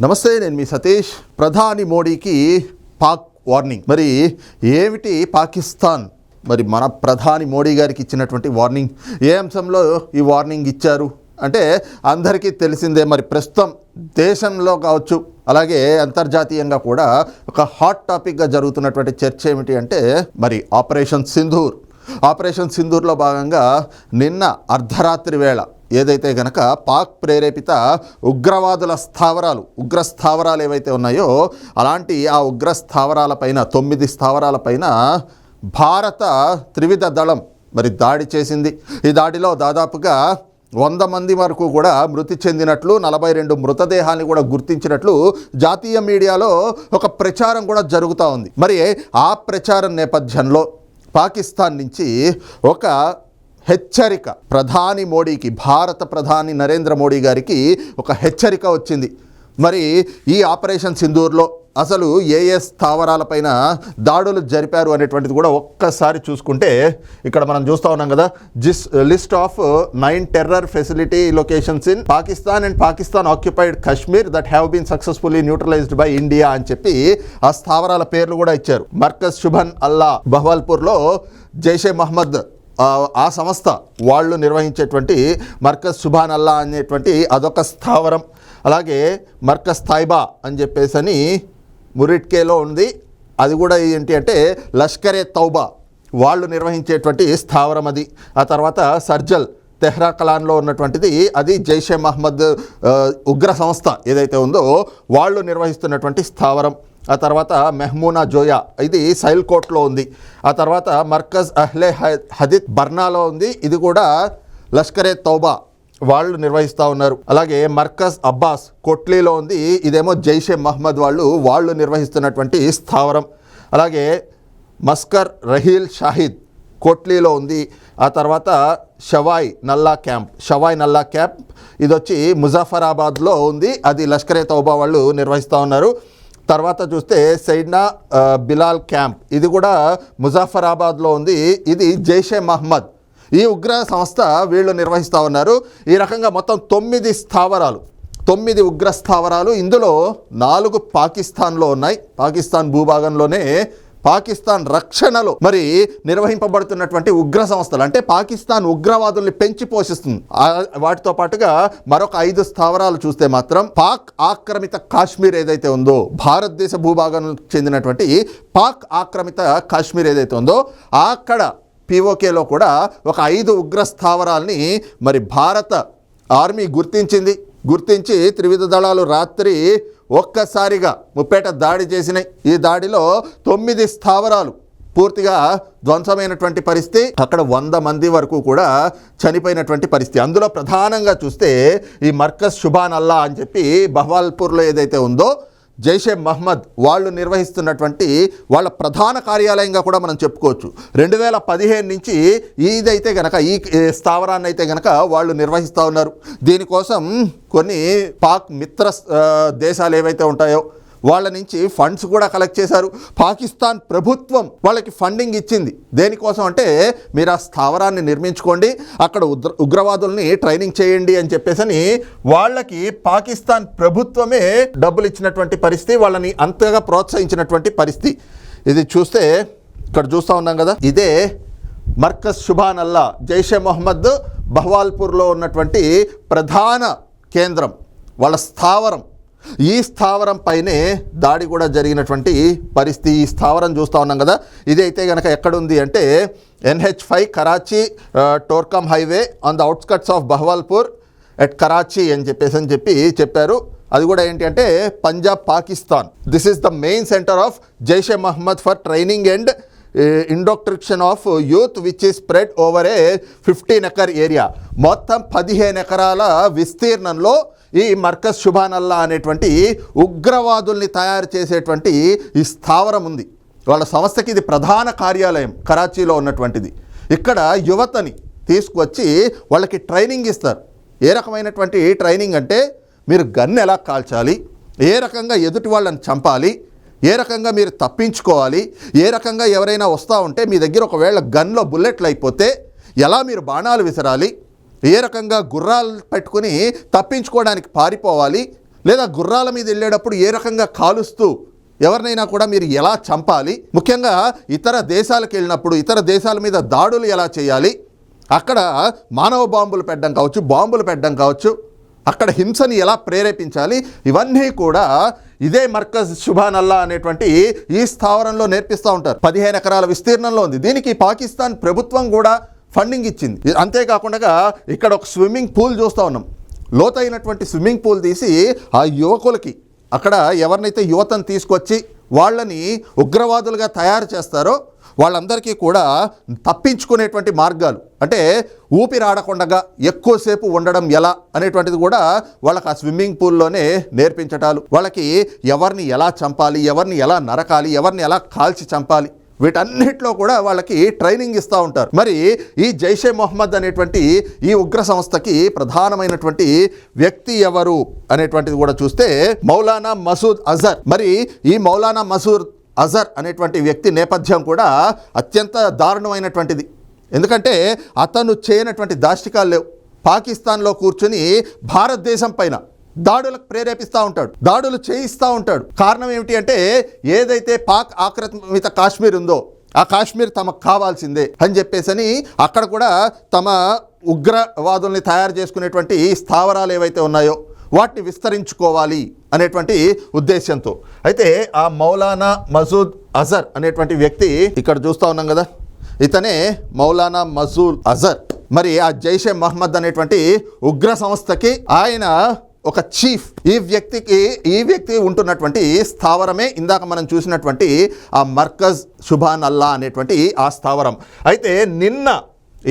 నమస్తే నేను మీ సతీష్. ప్రధాని మోడీకి పాక్ వార్నింగ్. మరి ఏమిటి పాకిస్తాన్? మరి మన ప్రధాని మోడీ గారికి ఇచ్చినటువంటి వార్నింగ్. ఏ అంశంలో ఈ వార్నింగ్ ఇచ్చారు? అంటే అందరికీ తెలిసిందే మరి ప్రస్తుతం దేశంలో కావచ్చు అలాగే అంతర్జాతీయంగా కూడా ఒక హాట్ టాపిక్గా జరుగుతున్నటువంటి చర్చ ఏమిటి అంటే మరి ఆపరేషన్ సింధూర్. ఆపరేషన్ సింధూర్లో భాగంగా నిన్న అర్ధరాత్రి వేళ ఏదైతే గనక పాక్ ప్రేరేపిత ఉగ్రవాదుల స్థావరాలు ఉగ్ర స్థావరాలు ఏవైతే ఉన్నాయో అలాంటి ఆ ఉగ్ర స్థావరాలపైన తొమ్మిది స్థావరాలపైన భారత త్రివిధ దళం మరి దాడి చేసింది. ఈ దాడిలో దాదాపుగా వంద మంది వరకు కూడా మృతి చెందినట్లు నలభై రెండు మృతదేహాన్ని కూడా గుర్తించినట్లు జాతీయ మీడియాలో ఒక ప్రచారం కూడా జరుగుతూ ఉంది. మరి ఆ ప్రచారం నేపథ్యంలో పాకిస్తాన్ నుంచి ఒక హెచ్చరిక. ప్రధాని మోడీకి భారత ప్రధాని నరేంద్ర మోడీ గారికి ఒక హెచ్చరిక వచ్చింది. మరి ఈ ఆపరేషన్ సింధూర్లో అసలు ఏ ఏ స్థావరాలపైన దాడులు జరిపారు అనేటువంటిది కూడా ఒక్కసారి చూసుకుంటే ఇక్కడ మనం చూస్తూ ఉన్నాం కదా this list of nine terror facility locations in Pakistan and Pakistan occupied Kashmir that have been successfully neutralized by India అని చెప్పి ఆ స్థావరాల పేర్లు కూడా ఇచ్చారు. మర్కజ్ శుభన్ అల్లా బహ్వాల్పూర్లో జైషే మహమ్మద్ ఆ సంస్థ వాళ్ళు నిర్వహించేటువంటి మర్కజ్ సుభాన్ అల్లా అనేటువంటి అదొక స్థావరం. అలాగే మర్కజ్ తాయిబా అని చెప్పేసి అని మురిట్కేలో ఉంది. అది కూడా ఏంటి అంటే లష్కరే తౌబా వాళ్ళు నిర్వహించేటువంటి స్థావరం అది. ఆ తర్వాత సర్జల్ తెహ్రా కలాన్లో ఉన్నటువంటిది అది జైషే మహమ్మద్ ఉగ్ర సంస్థ ఏదైతే ఉందో వాళ్ళు నిర్వహిస్తున్నటువంటి స్థావరం. ఆ తర్వాత మెహమూనా జోయా ఇది సైల్కోట్లో ఉంది. ఆ తర్వాత మర్కజ్ అహ్లే హదిత్ బర్నాలో ఉంది. ఇది కూడా లష్కరే తౌబా వాళ్ళు నిర్వహిస్తూ ఉన్నారు. అలాగే మర్కజ్ అబ్బాస్ కొట్లీలో ఉంది. ఇదేమో జైషే మహమ్మద్ వాళ్ళు వాళ్ళు నిర్వహిస్తున్నటువంటి స్థావరం. అలాగే మస్కర్ రహీల్ షాహిద్ కోట్లీలో ఉంది. ఆ తర్వాత షవాయ్ నల్లా క్యాంప్ షవాయ్ నల్లా క్యాంప్ ఇది వచ్చి ముజాఫరాబాద్లో ఉంది. అది లష్కరే తౌబా వాళ్ళు నిర్వహిస్తూ ఉన్నారు. తర్వాత చూస్తే సైడ్నా బిలాల్ క్యాంప్. ఇది కూడా ముజాఫరాబాద్లో ఉంది. ఇది జైషే మహమ్మద్ ఈ ఉగ్ర సంస్థ వీళ్ళు నిర్వహిస్తూ ఉన్నారు. ఈ రకంగా మొత్తం తొమ్మిది స్థావరాలు. తొమ్మిది ఉగ్ర స్థావరాలు. ఇందులో నాలుగు పాకిస్తాన్లో ఉన్నాయి. పాకిస్తాన్ భూభాగంలోనే పాకిస్తాన్ రక్షణలో మరి నిర్వహింపబడుతున్నటువంటి ఉగ్ర సంస్థలు అంటే పాకిస్తాన్ ఉగ్రవాదుల్ని పెంచి పోషిస్తుంది. వాటితో పాటుగా మరొక ఐదు స్థావరాలు చూస్తే మాత్రం పాక్ ఆక్రమిత కాశ్మీర్ ఏదైతే ఉందో భారతదేశ భూభాగం చెందినటువంటి పాక్ ఆక్రమిత కాశ్మీర్ ఏదైతే ఉందో అక్కడ పిఓకేలో కూడా ఒక ఐదు ఉగ్ర స్థావరాల్ని మరి భారత ఆర్మీ గుర్తించింది. గుర్తించి త్రివిధ దళాలు రాత్రి ఒక్కసారిగా ముప్పేట దాడి చేసినాయి ఈ దాడిలో తొమ్మిది స్థావరాలు పూర్తిగా ధ్వంసమైనటువంటి పరిస్థితి. అక్కడ వంద మంది వరకు కూడా చనిపోయినటువంటి పరిస్థితి. అందులో ప్రధానంగా చూస్తే ఈ మర్కజ్ శుభాన్ అల్లా అని చెప్పి బహ్వాల్పూర్లో ఏదైతే ఉందో జైషే మహ్మద్ వాళ్ళు నిర్వహిస్తున్నటువంటి వాళ్ళ ప్రధాన కార్యాలయంగా కూడా మనం చెప్పుకోవచ్చు. రెండు వేల పదిహేను నుంచి ఇదైతే గనక ఈ స్థావరాన్ని అయితే గనక వాళ్ళు నిర్వహిస్తూ ఉన్నారు. దీనికోసం కొన్ని పాక్ మిత్ర దేశాలు ఏవైతే ఉంటాయో వాళ్ళ నుంచి ఫండ్స్ కూడా కలెక్ట్ చేశారు. పాకిస్తాన్ ప్రభుత్వం వాళ్ళకి ఫండింగ్ ఇచ్చింది. దేనికోసం అంటే మీరు ఆ స్థావరాన్ని నిర్మించుకోండి అక్కడ ఉగ్ర ఉగ్రవాదుల్ని ట్రైనింగ్ చేయండి అని చెప్పేసని వాళ్ళకి పాకిస్తాన్ ప్రభుత్వమే డబ్బులు ఇచ్చినటువంటి పరిస్థితి వాళ్ళని అంతగా ప్రోత్సహించినటువంటి పరిస్థితి. ఇది చూస్తే ఇక్కడ చూస్తూ ఉన్నాం కదా ఇదే మర్కజ్ సుభాన్ అల్లా జైషే మొహమ్మద్ బహ్వాల్పూర్లో ఉన్నటువంటి ప్రధాన కేంద్రం వాళ్ళ స్థావరం. ఈ స్థావరం పైనే దాడి కూడా జరిగినటువంటి పరిస్థితి ఈ స్థావరం చూస్తూ ఉన్నాం కదా. ఇదైతే కనుక ఎక్కడుంది అంటే NH five Karachi Torkham highway on the outskirts of Bahawalpur at Karachi అని చెప్పేసి అని చెప్పి చెప్పారు. అది కూడా ఏంటి అంటే Punjab Pakistan. This is the main centre of Jaish Mohammed for training and indoctrination of youth which is spread over a fifteen acre area మొత్తం పదిహేను ఎకరాల విస్తీర్ణంలో ఈ మర్కజ్ శుభానల్లా అనేటువంటి ఉగ్రవాదుల్ని తయారు చేసేటువంటి ఈ స్థావరం ఉంది. వాళ్ళ సంస్థకి ఇది ప్రధాన కార్యాలయం కరాచీలో ఉన్నటువంటిది. ఇక్కడ యువతని తీసుకువచ్చి వాళ్ళకి ట్రైనింగ్ ఇస్తారు. ఏ రకమైనటువంటి ట్రైనింగ్ అంటే మీరు గన్ ఎలా కాల్చాలి ఏ రకంగా ఎదుటి వాళ్ళని చంపాలి ఏ రకంగా మీరు తప్పించుకోవాలి ఏ రకంగా ఎవరైనా వస్తూ ఉంటే మీ దగ్గర ఒకవేళ గన్లో బుల్లెట్లు అయిపోతే ఎలా మీరు బాణాలు విసరాలి ఏ రకంగా గుర్రాలు పెట్టుకుని తప్పించుకోవడానికి పారిపోవాలి? లేదా గుర్రాల మీద వెళ్ళేటప్పుడు ఏ రకంగా కాలుస్తూ ఎవరినైనా కూడా మీరు ఎలా చంపాలి? ముఖ్యంగా ఇతర దేశాలకు వెళ్ళినప్పుడు ఇతర దేశాల మీద దాడులు ఎలా చేయాలి? అక్కడ మానవ బాంబులు పెట్టడం కావచ్చు బాంబులు పెట్టడం కావచ్చు అక్కడ హింసని ఎలా ప్రేరేపించాలి? ఇవన్నీ కూడా ఇదే మర్కజ్ శుభానల్లా అనేటువంటి ఈ స్థావరంలో నేర్పిస్తూ ఉంటారు. పదిహేను ఎకరాల విస్తీర్ణంలో ఉంది. దీనికి పాకిస్తాన్ ప్రభుత్వం కూడా ఫండింగ్ ఇచ్చింది. అంతేకాకుండా ఇక్కడ ఒక స్విమ్మింగ్ పూల్ చూస్తూ ఉన్నాం. లోతైనటువంటి స్విమ్మింగ్ పూల్ తీసి ఆ యువకులకి అక్కడ ఎవరినైతే యువతను తీసుకొచ్చి వాళ్ళని ఉగ్రవాదులుగా తయారు చేస్తారో వాళ్ళందరికీ కూడా తప్పించుకునేటువంటి మార్గాలు. అంటే ఊపిరాడకుండగా ఎక్కువసేపు ఉండడం ఎలా అనేటువంటిది కూడా వాళ్ళకి ఆ స్విమ్మింగ్ పూల్లోనే నేర్పించటాలు. వాళ్ళకి ఎవరిని ఎలా చంపాలి ఎవరిని ఎలా నరకాలి ఎవరిని ఎలా కాల్చి చంపాలి వీటన్నిటిలో కూడా వాళ్ళకి ట్రైనింగ్ ఇస్తూ ఉంటారు. మరి ఈ జైషే మొహమ్మద్ అనేటువంటి ఈ ఉగ్ర సంస్థకి ప్రధానమైనటువంటి వ్యక్తి ఎవరు అనేటువంటిది కూడా చూస్తే మౌలానా మసూద్ అజర్. మరి ఈ మౌలానా మసూద్ అజర్ అనేటువంటి వ్యక్తి నేపథ్యం కూడా అత్యంత దారుణమైనటువంటిది. ఎందుకంటే అతను చేయనటువంటి దాష్టికాలు లేవు. పాకిస్తాన్లో కూర్చుని భారతదేశం పైన దాడులకు ప్రేరేపిస్తూ ఉంటాడు. దాడులు చేయిస్తూ ఉంటాడు. కారణం ఏమిటి అంటే ఏదైతే పాక్ ఆక్రమిత కాశ్మీర్ ఉందో ఆ కాశ్మీర్ తమకు కావాల్సిందే అని చెప్పేసని అక్కడ కూడా తమ ఉగ్రవాదుల్ని తయారు చేసుకునేటువంటి స్థావరాలు ఏవైతే ఉన్నాయో వాటిని విస్తరించుకోవాలి అనేటువంటి ఉద్దేశంతో అయితే ఆ మౌలానా మసూద్ అజర్ అనేటువంటి వ్యక్తి ఇక్కడ చూస్తూ ఉన్నాం కదా. ఇతనే మౌలానా మసూద్ అజర్. మరి ఆ జైషే మహమ్మద్ అనేటువంటి ఉగ్ర సంస్థకి ఆయన ఒక చీఫ్ ఈ వ్యక్తికి ఈ వ్యక్తి ఉంటున్నటువంటి స్థావరమే ఇందాక మనం చూసినటువంటి ఆ మర్కజ్ సుభాన్ అల్లా అనేటువంటి ఆ స్థావరం. అయితే నిన్న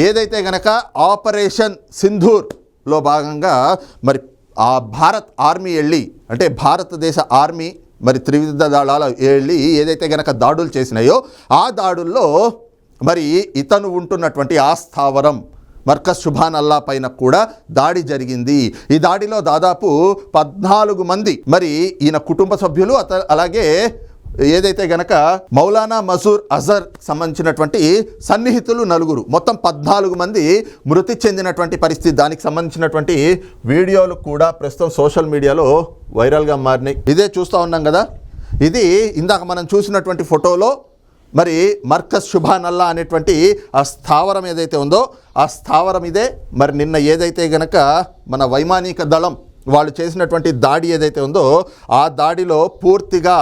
ఏదైతే గనక ఆపరేషన్ సింధూర్లో భాగంగా మరి ఆ భారత్ ఆర్మీ వెళ్ళి అంటే భారతదేశ ఆర్మీ మరి త్రివిధ దళాలు వెళ్ళి ఏదైతే గనక దాడులు చేసినాయో ఆ దాడుల్లో మరి ఇతను ఉంటున్నటువంటి ఆ స్థావరం మర్కజ్ సుభాన్ అల్లా పైన కూడా దాడి జరిగింది. ఈ దాడిలో దాదాపు పద్నాలుగు మంది మరి ఈయన కుటుంబ సభ్యులు అత అలాగే ఏదైతే గనక మౌలానా మసూర్ అజర్ సంబంధించినటువంటి సన్నిహితులు నలుగురు మొత్తం పద్నాలుగు మంది మృతి చెందినటువంటి పరిస్థితి. దానికి సంబంధించినటువంటి వీడియోలు కూడా ప్రస్తుతం సోషల్ మీడియాలో వైరల్గా మారినాయి. ఇదే చూస్తూ ఉన్నాం కదా? ఇది ఇందాక మనం చూసినటువంటి ఫోటోలో మరి మర్కజ్ శుభానల్లా అనేటువంటి ఆ స్థావరం ఏదైతే ఉందో ఆ స్థావరం ఇదే. మరి నిన్న ఏదైతే గనక మన వైమానిక దళం వాళ్ళు చేసినటువంటి దాడి ఏదైతే ఉందో ఆ దాడిలో పూర్తిగా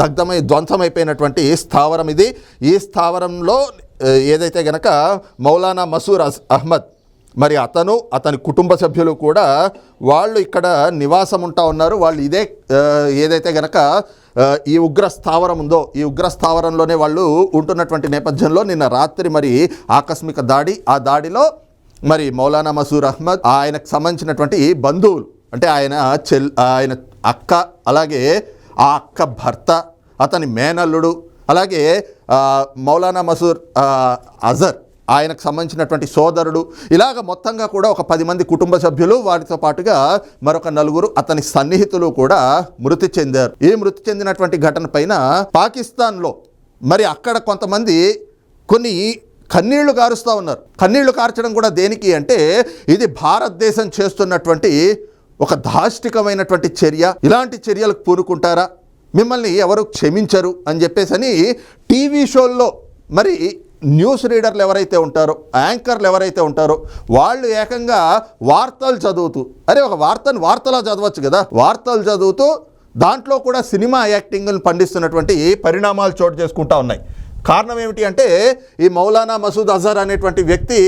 దగ్ధమై ధ్వంసమైపోయినటువంటి స్థావరం ఇది. ఈ స్థావరంలో ఏదైతే గనక మౌలానా మసూర్ అస్ అహ్మద్ మరి అతను అతని కుటుంబ సభ్యులు కూడా వాళ్ళు ఇక్కడ నివాసం ఉంటా ఉన్నారు. వాళ్ళు ఇదే ఏదైతే గనక ఈ ఉగ్ర స్థావరం ఉందో ఈ ఉగ్ర స్థావరంలోనే వాళ్ళు ఉంటున్నటువంటి నేపథ్యంలో నిన్న రాత్రి మరి ఆకస్మిక దాడి ఆ దాడిలో మరి మౌలానా మసూర్ అహ్మద్ ఆయనకు సంబంధించినటువంటి బంధువులు అంటే ఆయన చెల్ ఆయన అక్క అలాగే ఆ అక్క భర్త అతని మేనల్లుడు అలాగే మౌలానా మసూర్ అజర్ ఆయనకు సంబంధించినటువంటి సోదరుడు. ఇలాగ మొత్తంగా కూడా ఒక పది మంది కుటుంబ సభ్యులు వారితో పాటుగా మరొక నలుగురు అతని సన్నిహితులు కూడా మృతి చెందారు. ఈ మృతి చెందినటువంటి ఘటన పైన పాకిస్తాన్లో మరి అక్కడ కొంతమంది కొన్ని కన్నీళ్ళు కారుస్తూ ఉన్నారు. కన్నీళ్ళు కార్చడం కూడా దేనికి అంటే ఇది భారతదేశం చేస్తున్నటువంటి ఒక దాష్టికమైనటువంటి చర్య. ఇలాంటి చర్యలకు పూనుకుంటారా? మిమ్మల్ని ఎవరు క్షమించరు అని చెప్పేసి అని టీవీ షోల్లో మరి న్యూస్ రీడర్లు ఎవరైతే ఉంటారో యాంకర్లు ఎవరైతే ఉంటారో వాళ్ళు ఏకంగా వార్తలు చదువుతూ అరే ఒక వార్తను వార్తలా చదవచ్చు కదా వార్తలు చదువుతూ దాంట్లో కూడా సినిమా యాక్టింగ్ను పండిస్తున్నటువంటి పరిణామాలు చోటు చేసుకుంటా ఉన్నాయి. కారణం ఏమిటి అంటే ఈ మౌలానా మసూద్ అజర్ అనేటువంటి వ్యక్తి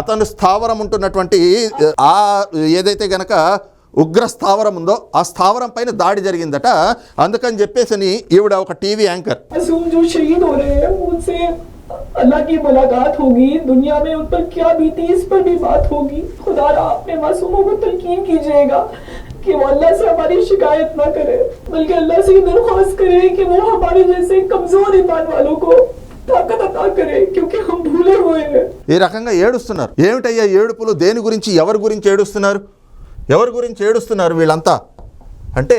అతను స్థావరం ఉంటున్నటువంటి ఆ ఏదైతే గనక ఉగ్ర స్థావరం ఉందో ఆ స్థావరం పైన దాడి జరిగిందట. అందుకని చెప్పేసి ఈవిడ ఒక టీవీ యాంకర్. मासूम जो शहीद हो रहे हैं उनसे अल्लाह की मुलाकात होगी दुनिया में उन पर क्या बीती इस पर भी बात होगी खुदा रा अपने मासूमों को तलकीन कीजिएगा कि वो अल्लाह से हमारी शिकायत ना करे बल्कि अल्लाह से ये दरख्वास्त करे कि वो हमारे जैसे कमजोर ईमान वालों को ताकत अता करे क्योंकि हम भूले हुए हैं ఈ రకంగా ఏడుస్తున్నారు ఏమిటయ్యా ఏడుపులు దేని గురించి ఎవరి గురించి ఏడుస్తున్నారు ఎవరి గురించి ఏడుస్తున్నారు వీళ్ళంతా అంటే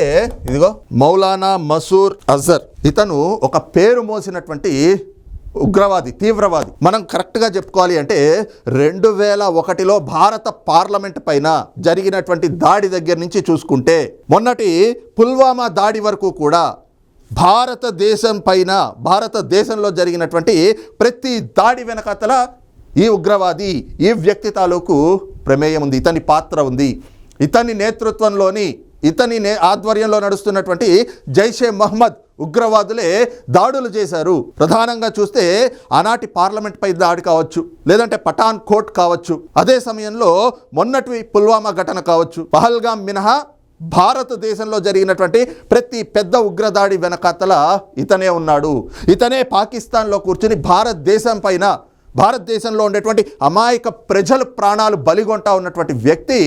ఇదిగో మౌలానా మసూర్ అజర్ ఇతను ఒక పేరు మోసినటువంటి ఉగ్రవాది తీవ్రవాది. మనం కరెక్ట్గా చెప్పుకోవాలి అంటే రెండు వేల ఒకటిలో భారత పార్లమెంట్ పైన జరిగినటువంటి దాడి దగ్గర నుంచి చూసుకుంటే మొన్నటి పుల్వామా దాడి వరకు కూడా భారతదేశం పైన భారతదేశంలో జరిగినటువంటి ప్రతి దాడి వెనకతల ఈ ఉగ్రవాది ఈ వ్యక్తి తాలూకు ప్రమేయం ఉంది ఇతని పాత్ర ఉంది. ఇతని నేతృత్వంలోని ఇతని నే ఆధ్వర్యంలో నడుస్తున్నటువంటి జైషే మహమ్మద్ ఉగ్రవాదులే దాడులు చేశారు. ప్రధానంగా చూస్తే ఆనాటి పార్లమెంట్పై దాడి కావచ్చు లేదంటే పఠాన్ కోట్ కావచ్చు. అదే సమయంలో మొన్నటి పుల్వామా ఘటన కావచ్చు. పహల్గాం మినహా భారతదేశంలో జరిగినటువంటి ప్రతి పెద్ద ఉగ్రదాడి వెనకాతల ఇతనే ఉన్నాడు. ఇతనే పాకిస్తాన్లో కూర్చుని భారతదేశం పైన భారతదేశంలో ఉండేటువంటి అమాయక ప్రజల ప్రాణాలు బలిగొంటా ఉన్నటువంటి వ్యక్తి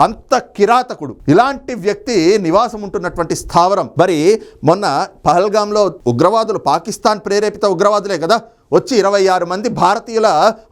అంత కిరాతకుడు. ఇలాంటి వ్యక్తి నివాసం ఉంటున్నటువంటి స్థావరం. మరి మొన్న పహల్గాంలో ఉగ్రవాదులు పాకిస్తాన్ ప్రేరేపిత ఉగ్రవాదులే కదా వచ్చి ఇరవై ఆరు మంది భారతీయుల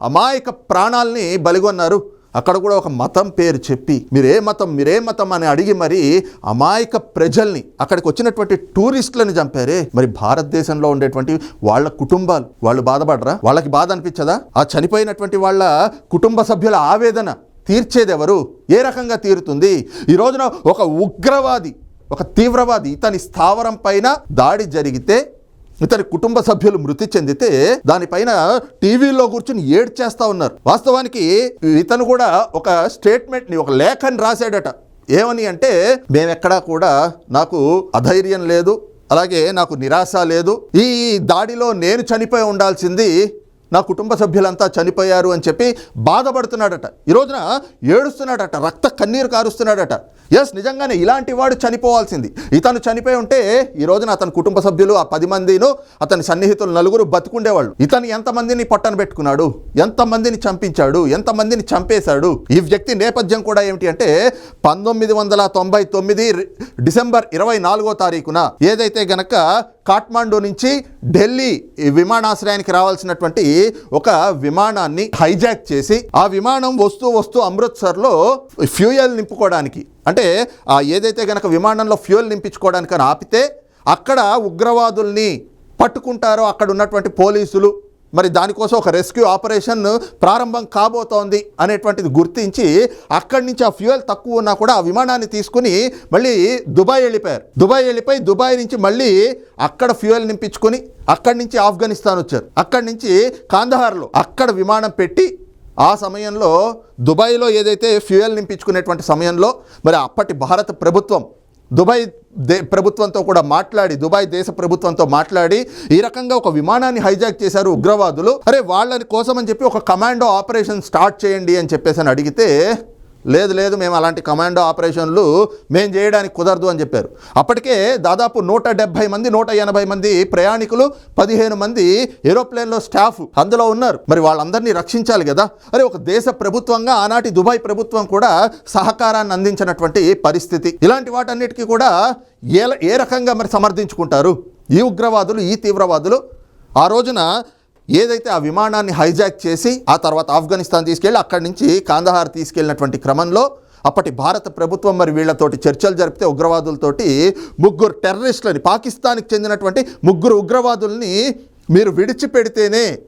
అమాయక ప్రాణాల్ని బలిగొన్నారు. అక్కడ కూడా ఒక మతం పేరు చెప్పి మీరే మతం మీరే మతం అని అడిగి మరి అమాయక ప్రజల్ని అక్కడికి వచ్చినటువంటి టూరిస్టులను చంపారే. మరి భారతదేశంలో ఉండేటువంటి వాళ్ళ కుటుంబాలు వాళ్ళు బాధపడరా? వాళ్ళకి బాధ అనిపించదా? ఆ చనిపోయినటువంటి వాళ్ళ కుటుంబ సభ్యుల ఆవేదన తీర్చేదెవరు? ఏ రకంగా తీరుతుంది? ఈ రోజున ఒక ఉగ్రవాది ఒక తీవ్రవాది ఇతని స్థావరం పైన దాడి జరిగితే ఇతని కుటుంబ సభ్యులు మృతి చెందితే దానిపైన టీవీలో కూర్చుని ఏడ్చేస్తా ఉన్నారు. వాస్తవానికి ఇతను కూడా ఒక స్టేట్మెంట్ని ఒక లేఖని రాశాడట. ఏమని అంటే మేమెక్కడా కూడా నాకు అధైర్యం లేదు అలాగే నాకు నిరాశ లేదు. ఈ దాడిలో నేను చనిపోయి ఉండాల్సింది నా కుటుంబ సభ్యులంతా చనిపోయారు అని చెప్పి బాధపడుతున్నాడట. ఈ రోజున ఏడుస్తున్నాడట రక్త కన్నీరు కారుస్తున్నాడట. ఎస్ నిజంగానే ఇలాంటి వాడు చనిపోవాల్సింది. ఇతను చనిపోయి ఉంటే ఈ రోజున అతని కుటుంబ సభ్యులు ఆ పది మందిను అతని సన్నిహితులు నలుగురు బతుకుండేవాళ్ళు. ఇతను ఎంతమందిని పట్టన పెట్టుకున్నాడు? ఎంతమందిని చంపించాడు? ఎంతమందిని చంపేశాడు? ఈ వ్యక్తి నేపథ్యం కూడా ఏమిటి అంటే పంతొమ్మిది వందల తొంభై తొమ్మిది డిసెంబర్ ఇరవై నాలుగో తారీఖున ఏదైతే గనక కాఠ్మాండూ నుంచి ఢిల్లీ విమానాశ్రయానికి రావాల్సినటువంటి ఒక విమానాన్ని హైజాక్ చేసి ఆ విమానం వస్తూ వస్తూ అమృత్సర్లో ఫ్యూయల్ నింపుకోవడానికి అంటే ఆ ఏదైతే గనక విమానంలో ఫ్యూయల్ నింపించుకోవడానికి అని ఆపితే అక్కడ ఉగ్రవాదుల్ని పట్టుకుంటారో అక్కడ ఉన్నటువంటి పోలీసులు మరి దానికోసం ఒక రెస్క్యూ ఆపరేషన్ ప్రారంభం కాబోతోంది అనేటువంటిది గుర్తించి అక్కడి నుంచి ఆ ఫ్యూయల్ తక్కువ ఉన్నా కూడా ఆ విమానాన్ని తీసుకుని మళ్ళీ దుబాయ్ వెళ్ళిపోయారు. దుబాయ్ వెళ్ళిపోయి దుబాయ్ నుంచి మళ్ళీ అక్కడ ఫ్యూయల్ నింపించుకొని అక్కడి నుంచి ఆఫ్ఘనిస్తాన్ వచ్చారు. అక్కడి నుంచి కాందహార్లో అక్కడ విమానం పెట్టి ఆ సమయంలో దుబాయ్లో ఏదైతే ఫ్యూయల్ నింపించుకునేటువంటి సమయంలో మరి అప్పటి భారత ప్రభుత్వం దుబాయ్ దే ప్రభుత్వంతో కూడా మాట్లాడి దుబాయ్ దేశ ప్రభుత్వంతో మాట్లాడి ఈ రకంగా ఒక విమానాన్ని హైజాక్ చేశారు ఉగ్రవాదులు. అరే వాళ్ళని కోసం అని చెప్పి ఒక కమాండో ఆపరేషన్ స్టార్ట్ చేయండి అని చెప్పేసి అని అడిగితే లేదు లేదు మేము అలాంటి కమాండో ఆపరేషన్లు మేము చేయడానికి కుదరదు అని చెప్పారు. అప్పటికే దాదాపు నూట డెబ్భై మంది నూట ఎనభై మంది ప్రయాణికులు పదిహేను మంది ఏరోప్లేన్లో స్టాఫ్ అందులో ఉన్నారు. మరి వాళ్ళందరినీ రక్షించాలి కదా? అరే ఒక దేశ ప్రభుత్వంగా ఆనాటి దుబాయ్ ప్రభుత్వం కూడా సహకారాన్ని అందించినటువంటి పరిస్థితి. ఇలాంటి వాటన్నిటికీ కూడా ఏ ఏ రకంగా మరి సమర్థించుకుంటారు? ఈ ఉగ్రవాదులు ఈ తీవ్రవాదులు? ఆ రోజున ఏదైతే ఆ విమానాన్ని హైజాక్ చేసి ఆ తర్వాత ఆఫ్ఘనిస్తాన్ తీసుకెళ్ళి అక్కడి నుంచి కాందహార్ తీసుకెళ్ళినటువంటి క్రమంలో అప్పటి భారత ప్రభుత్వం మరి వీళ్ళతోటి చర్చలు జరిపితే ఉగ్రవాదులతోటి ముగ్గురు టెర్రరిస్టులని పాకిస్తాన్కి చెందినటువంటి ముగ్గురు ఉగ్రవాదుల్ని మీరు విడిచిపెడితేనే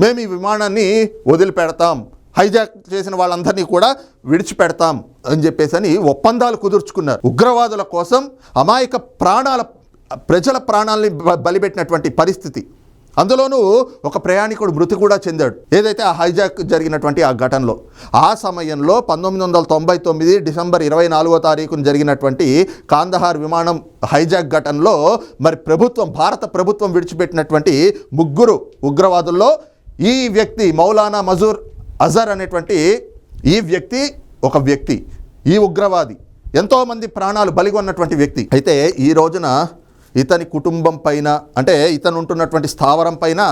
మేము ఈ విమానాన్ని వదిలిపెడతాం. హైజాక్ చేసిన వాళ్ళందరినీ కూడా విడిచిపెడతాం అని చెప్పేసి అని ఒప్పందాలు కుదుర్చుకున్నారు. ఉగ్రవాదుల కోసం అమాయక ప్రాణాల ప్రజల ప్రాణాలని బ- బలిపెట్టినటువంటి పరిస్థితి. అందులోనూ ఒక ప్రయాణికుడు మృతి కూడా చెందాడు. ఏదైతే ఆ హైజాక్ జరిగినటువంటి ఆ ఘటనలో ఆ సమయంలో పంతొమ్మిది వందల తొంభై తొమ్మిది డిసెంబర్ ఇరవై నాలుగో తారీఖున జరిగినటువంటి కాందహార్ విమానం హైజాక్ ఘటనలో మరి ప్రభుత్వం భారత ప్రభుత్వం విడిచిపెట్టినటువంటి ముగ్గురు ఉగ్రవాదుల్లో ఈ వ్యక్తి మౌలానా మజూర్ అజర్ అనేటువంటి ఈ వ్యక్తి ఒక వ్యక్తి ఈ ఉగ్రవాది. ఎంతోమంది ప్రాణాలు బలిగొన్నటువంటి వ్యక్తి. అయితే ఈ రోజున ఇతని కుటుంబం పైన అంటే ఇతను ఉంటున్నటువంటి స్థావరం పైన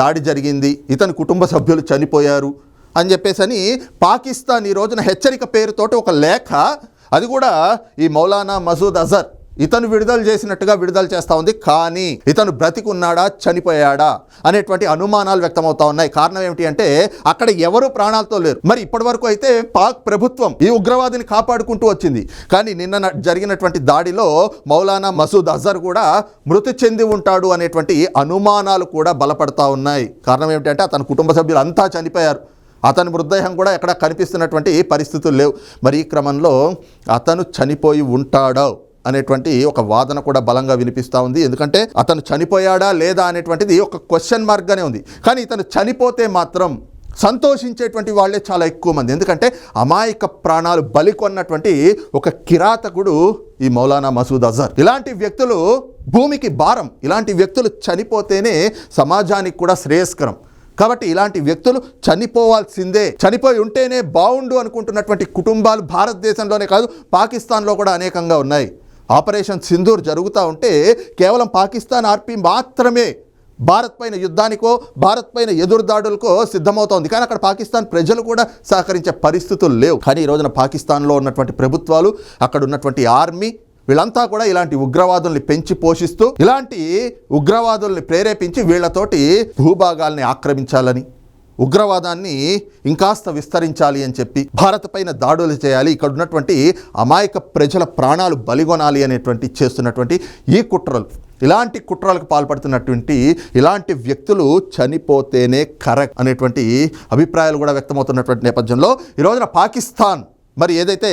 దాడి జరిగింది. ఇతని కుటుంబ సభ్యులు చనిపోయారు అని చెప్పేసి అని పాకిస్తాన్ ఈ రోజున హెచ్చరిక పేరుతోటి ఒక లేఖ అది కూడా ఈ మౌలానా మసూద్ అజర్ ఇతను విడుదల చేసినట్టుగా విడుదల చేస్తూ ఉంది. కానీ ఇతను బ్రతికున్నాడా చనిపోయాడా అనేటువంటి అనుమానాలు వ్యక్తమవుతా ఉన్నాయి. కారణం ఏమిటి అంటే అక్కడ ఎవరు ప్రాణాలతో లేరు. మరి ఇప్పటి వరకు అయితే పాక్ ప్రభుత్వం ఈ ఉగ్రవాదిని కాపాడుకుంటూ వచ్చింది. కానీ నిన్న న- జరిగినటువంటి దాడిలో మౌలానా మసూద్ అజర్ కూడా మృతి చెంది ఉంటాడు అనేటువంటి అనుమానాలు కూడా బలపడతా ఉన్నాయి. కారణం ఏమిటంటే అతని కుటుంబ సభ్యులు అంతా చనిపోయారు. అతని మృతదేహం కూడా ఎక్కడ కనిపిస్తున్నటువంటి పరిస్థితులు లేవు. మరి ఈ క్రమంలో అతను చనిపోయి ఉంటాడా అనేటువంటి ఒక వాదన కూడా బలంగా వినిపిస్తూ ఉంది. ఎందుకంటే అతను చనిపోయాడా లేదా అనేటువంటిది ఒక క్వశ్చన్ మార్క్గానే ఉంది. కానీ ఇతను చనిపోతే మాత్రం సంతోషించేటువంటి వాళ్ళే చాలా ఎక్కువ మంది. ఎందుకంటే అమాయక ప్రాణాలు బలికొన్నటువంటి ఒక కిరాతకుడు ఈ మౌలానా మసూద్ అజర్ ఇలాంటి వ్యక్తులు భూమికి భారం. ఇలాంటి వ్యక్తులు చనిపోతేనే సమాజానికి కూడా శ్రేయస్కరం. కాబట్టి ఇలాంటి వ్యక్తులు చనిపోవాల్సిందే. చనిపోయి ఉంటేనే బాగుండు అనుకుంటున్నటువంటి కుటుంబాలు భారతదేశంలోనే కాదు పాకిస్తాన్లో కూడా అనేకంగా ఉన్నాయి. ఆపరేషన్ సింధూర్ జరుగుతూ ఉంటే కేవలం పాకిస్తాన్ ఆర్పీ మాత్రమే భారత్ పైన యుద్ధానికో భారత్ పైన ఎదురుదాడులకో సిద్ధమవుతోంది. కానీ అక్కడ పాకిస్తాన్ ప్రజలు కూడా సహకరించే పరిస్థితులు లేవు. కానీ ఈ రోజున పాకిస్తాన్లో ఉన్నటువంటి ప్రభుత్వాలు అక్కడ ఉన్నటువంటి ఆర్మీ వీళ్ళంతా కూడా ఇలాంటి ఉగ్రవాదుల్ని పెంచి పోషిస్తూ ఇలాంటి ఉగ్రవాదుల్ని ప్రేరేపించి వీళ్ళతోటి భూభాగాల్ని ఆక్రమించాలని ఉగ్రవాదాన్ని ఇంకాస్త విస్తరించాలి అని చెప్పి భారత్ పైన దాడులు చేయాలి. ఇక్కడ ఉన్నటువంటి అమాయక ప్రజల ప్రాణాలు బలిగొనాలి అనేటువంటి చేస్తున్నటువంటి ఈ కుట్రలు ఇలాంటి కుట్రలకు పాల్పడుతున్నటువంటి ఇలాంటి వ్యక్తులు చనిపోతేనే కరెక్ట్ అనేటువంటి అభిప్రాయాలు కూడా వ్యక్తమవుతున్నటువంటి నేపథ్యంలో ఈ రోజున పాకిస్తాన్ మరి ఏదైతే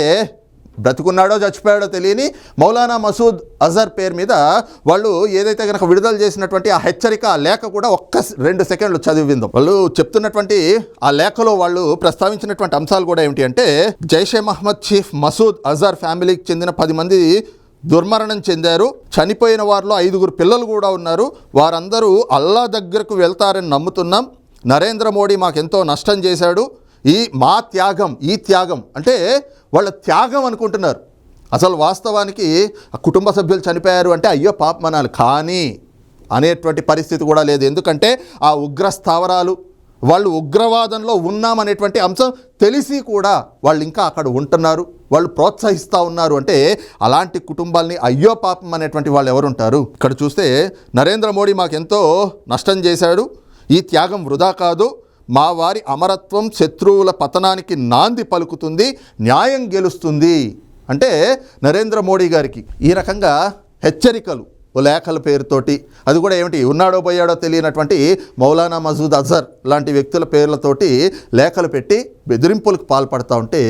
బ్రతుకున్నాడో చచ్చిపోయాడో తెలియని మౌలానా మసూద్ అజర్ పేరు మీద వాళ్ళు ఏదైతే కనుక విడుదల చేసినటువంటి ఆ హెచ్చరిక ఆ లేఖ కూడా ఒక్క రెండు సెకండ్లు చదివి వాళ్ళు చెప్తున్నటువంటి ఆ లేఖలో వాళ్ళు ప్రస్తావించినటువంటి అంశాలు కూడా ఏమిటి అంటే జైషే మహమ్మద్ చీఫ్ మసూద్ అజర్ ఫ్యామిలీకి చెందిన పది మంది దుర్మరణం చెందారు. చనిపోయిన వారిలో ఐదుగురు పిల్లలు కూడా ఉన్నారు. వారందరూ అల్లా దగ్గరకు వెళ్తారని నమ్ముతున్నాం. నరేంద్ర మోడీ మాకెంతో నష్టం చేశాడు. ఈ మా త్యాగం ఈ త్యాగం అంటే వాళ్ళ త్యాగం అనుకుంటున్నారు. అసలు వాస్తవానికి ఆ కుటుంబ సభ్యులు చనిపోయారు అంటే అయ్యో పాపమనాలి. కానీ అనేటువంటి పరిస్థితి కూడా లేదు. ఎందుకంటే ఆ ఉగ్ర స్థావరాలు వాళ్ళు ఉగ్రవాదంలో ఉన్నామనేటువంటి అంశం తెలిసి కూడా వాళ్ళు ఇంకా అక్కడ ఉంటున్నారు. వాళ్ళు ప్రోత్సహిస్తూ ఉన్నారు. అంటే అలాంటి కుటుంబాల్ని అయ్యో పాపం అనేటువంటి వాళ్ళు ఎవరుంటారు? ఇక్కడ చూస్తే నరేంద్ర మోడీ మాకెంతో నష్టం చేశాడు. ఈ త్యాగం వృధా కాదు. మా వారి అమరత్వం శత్రువుల పతనానికి నాంది పలుకుతుంది న్యాయం గెలుస్తుంది. అంటే నరేంద్ర మోడీ గారికి ఈ రకంగా హెచ్చరికలు ఓ లేఖల పేరుతోటి. అది కూడా ఏమిటి? ఉన్నాడో పోయాడో తెలియనటువంటి మౌలానా మసూద్ అజర్ లాంటి వ్యక్తుల పేర్లతోటి లేఖలు పెట్టి బెదిరింపులకు పాల్పడతా ఉంటే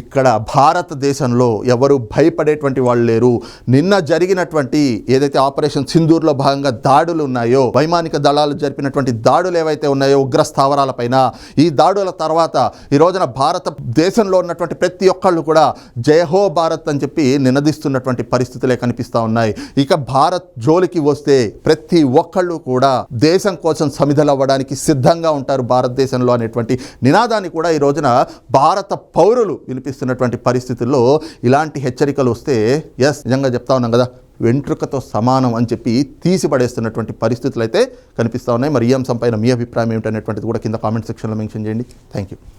ఇక్కడ భారతదేశంలో ఎవరు భయపడేటువంటి వాళ్ళు లేరు. నిన్న జరిగినటువంటి ఏదైతే ఆపరేషన్ సింధూర్లో భాగంగా దాడులు ఉన్నాయో వైమానిక దళాలు జరిపినటువంటి దాడులు ఏవైతే ఉన్నాయో ఉగ్ర స్థావరాలపైన ఈ దాడుల తర్వాత ఈ రోజున భారతదేశంలో ఉన్నటువంటి ప్రతి ఒక్కళ్ళు కూడా జయహో భారత్ అని చెప్పి నినదిస్తున్నటువంటి పరిస్థితులే కనిపిస్తూ ఉన్నాయి. ఇక భారత్ జోలికి వస్తే ప్రతి ఒక్కళ్ళు కూడా దేశం కోసం సమిధలవ్వడానికి సిద్ధంగా ఉంటారు భారతదేశంలో అనేటువంటి నినాదాన్ని కూడా ఈ రోజున భారత పౌరులు వినిపిస్తున్నటువంటి పరిస్థితుల్లో ఇలాంటి హెచ్చరికలు వస్తే ఎస్ నిజంగా చెప్తా ఉన్నాం కదా వెంట్రుకతో సమానం అని చెప్పి తీసిపడేస్తున్నటువంటి పరిస్థితులు అయితే కనిపిస్తూ ఉన్నాయి. మరి ఈ అంశంపైన మీ అభిప్రాయం ఏమిటనేటువంటిది కూడా కింద కామెంట్ సెక్షన్లో మెన్షన్ చేయండి. Thank you